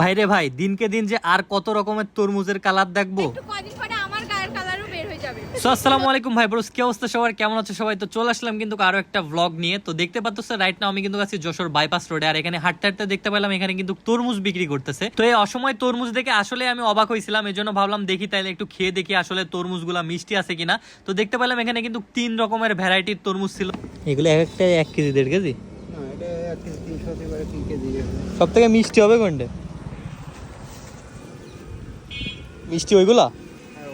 ভাইরে ভাই দিনকে দিন যে আর কত রকমের তরমুজের কালার দেখব? একটু কদিন পরে আমার গায়ের কালারও বের হয়ে যাবে। সো আসসালামু আলাইকুম ভাই ব্রোস কি অবস্থা সবার? কেমন আছে সবাই? তো চলে আসলাম কিন্তু আরও একটা ব্লগ নিয়ে। তো দেখতে পাচ্ছ রাইট নাও আমি কিন্তু আছি যশোর বাইপাস রোডে আর এখানে হাঁটতে হাঁটতে দেখতে পেলাম এখানে কিন্তু তরমুজ বিক্রি করতেছে। তো এই অসময় তরমুজ দেখে আসলে আমি অবাক হয়েছিলাম এই জন্য ভাবলাম দেখি তাইলে একটু খেয়ে দেখি আসলে তরমুজগুলা মিষ্টি আছে কিনা। তো দেখতে পেলাম এখানে কিন্তু তিন রকমের ভ্যারাইটির তরমুজ ছিল। এগুলো এক একটা এক কেজি দেড় কেজি? সব থেকে মিষ্টি হবে কোনটা? মিষ্টি ওইগুলা? হ্যাঁ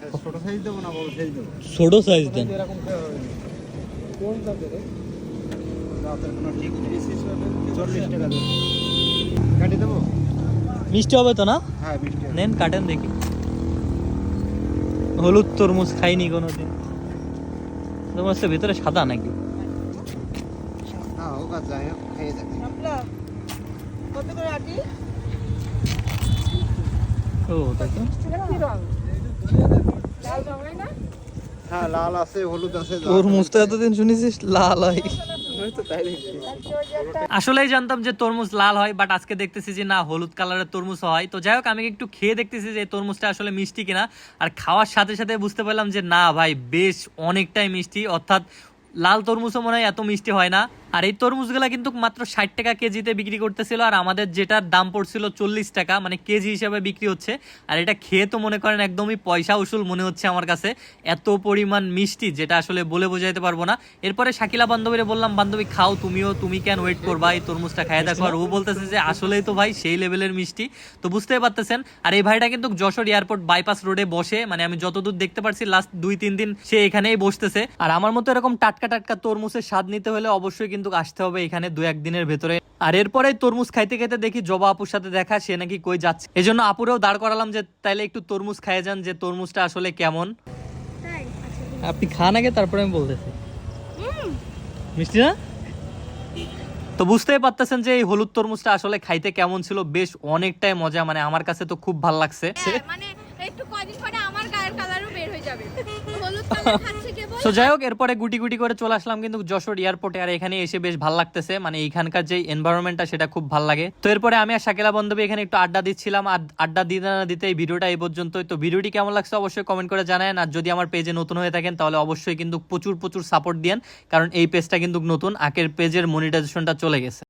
হ্যাঁ, ছোট সাইজ দেবো না বড় সাইজ দেবো? ছোট সাইজ দেন। মিষ্টি হবে তো না? হ্যাঁ মিষ্টি নেন কাটেন দেখি। হলুদ তরমুজ খাইনি কোনোদিন। তরমুজটা ভিতরে সাদা নাকি? না হোক আর যাই হোক খেয়ে দেখি। ও তাই তো? হ্যাঁ লাল আছে হলুদ আছে তরমুজটা এতদিন শুনেছিস লাল হয়। আসলেই জানতাম যে তরমুজ লাল হয় বাট আজকে দেখতেছি যে না হলুদ কালারের তরমুজ হয়। তো যাই হোক আমি একটু খেয়ে দেখতেছি যে তরমুজটা আসলে মিষ্টি কিনা। আর খাওয়ার সাথে সাথে বুঝতে পারলাম যে না ভাই বেশ অনেকটাই মিষ্টি। অর্থাৎ লাল তরমুজও মনে হয় এত মিষ্টি হয় না। আর এই তরমুজগুলা কিন্তু মাত্র ষাট টাকা কেজিতে বিক্রি করতেছিল, আর আমাদের যেটার দাম পড়ছিল চল্লিশ টাকা মানে কেজি হিসাবে বিক্রি হচ্ছে। আর এটা খেয়ে তো মনে করেন একদমই পয়সা উসুল মনে হচ্ছে আমার কাছে। এত পরিমাণ মিষ্টি, যেটা আসলে বলে বোঝাইতে পারব না। এরপরে শাকিলা বান্ধবীরে বললাম, বান্ধবী, খাও তুমিও, তুমি কেন ওয়েট করবা? এই তরমুজটা খাই দেখো। আর ও বলতেছে যে, আসলেই তো ভাই, সেই লেভেলের মিষ্টি। তো বুঝতেই পারতেছেন। আর এই ভাইটা কিন্তু যশোর এয়ারপোর্ট বাইপাস রোডে বসে মানে আমি যতদূর দেখতে পারছি লাস্ট দুই, তিন দিন সে এখানেই বসতেছে। আর আমার মতো এরকম টাটকা টাটকা তরমুজের স্বাদ নিতে হলে অবশ্যই কিন্তু আসতে হবে এখানে দু একদিনের ভেতরে। আর এরপরে তরমুজ খাইতে খাইতে দেখি জবা আপুর সাথে দেখা সে নাকি কই যাচ্ছে। এই জন্য আপুরেও দাঁড় করালাম যে তাইলে একটু তরমুজ খাইয়ে যান যে তরমুজটা আসলে কেমন। আচ্ছা আপনি খান আগে তারপরে আমি বলতেছি। মিষ্টি না? তো বুঝতেই পারতেছেন যে এই হলুদ তরমুজটা আসলে খাইতে কেমন ছিল বেশ অনেকটাই মজা মানে আমার কাছে তো খুব ভালো লাগছে। হ্যাঁ, মানে একটু কদিন পরে আমার গায়ের হয়ে যাবে। তো যাই হোক এরপরে গুটি গুটি করে চলে আসলাম কিন্তু যশোর এয়ারপোর্টে আর এখানে এসে বেশ ভালো লাগতেছে। মানে এখানকার যে এনভায়রনমেন্টটা সেটা খুব ভালো লাগে। তো এরপরে আমি আর শাকিলা বান্ধবী এখানে একটু আড্ডা দিচ্ছিলাম। আর আড্ডা দিতে না দিতে এই ভিডিওটা এই পর্যন্তই। তো ভিডিওটি কেমন লাগছে অবশ্যই কমেন্ট করে জানান আর যদি আমার পেজে নতুন হয়ে থাকেন তাহলে অবশ্যই কিন্তু প্রচুর প্রচুর সাপোর্ট দিয়েন। কারণ এই পেজটা কিন্তু নতুন। আকের পেজের মনিটাইজেশনটা চলে গেছে।